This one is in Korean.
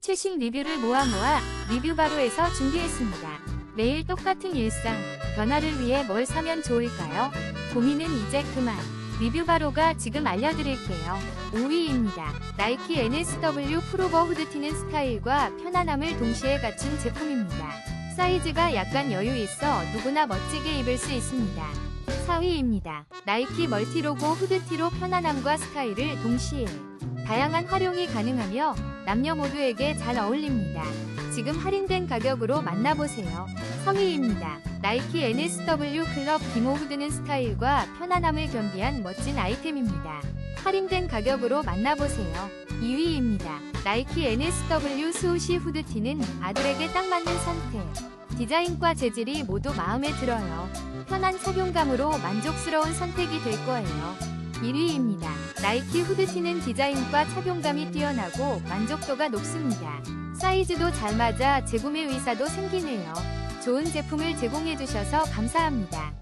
최신 리뷰를 모아 모아 리뷰 바로에서 준비했습니다. 매일 똑같은 일상, 변화를 위해 뭘 사면 좋을까요? 고민은 이제 그만. 리뷰 바로가 지금 알려드릴게요. 5위입니다. 나이키 NSW 프로버 후드티는 스타일과 편안함을 동시에 갖춘 제품입니다. 사이즈가 약간 여유 있어 누구나 멋지게 입을 수 있습니다. 4위입니다. 나이키 멀티로고 후드티로 편안함과 스타일을 동시에 다양한 활용이 가능하며 남녀 모두에게 잘 어울립니다. 지금 할인된 가격으로 만나보세요. 3위입니다. 나이키 NSW 클럽 기모 후드는 스타일과 편안함을 겸비한 멋진 아이템입니다. 할인된 가격으로 만나보세요. 2위입니다. 나이키 NSW 스우시 후드티는 아들에게 딱 맞는 선택. 디자인과 재질이 모두 마음에 들어요. 편한 착용감으로 만족스러운 선택이 될 거예요. 1위입니다. 나이키 후드티는 디자인과 착용감이 뛰어나고 만족도가 높습니다. 사이즈도 잘 맞아 재구매 의사도 생기네요. 좋은 제품을 제공해주셔서 감사합니다.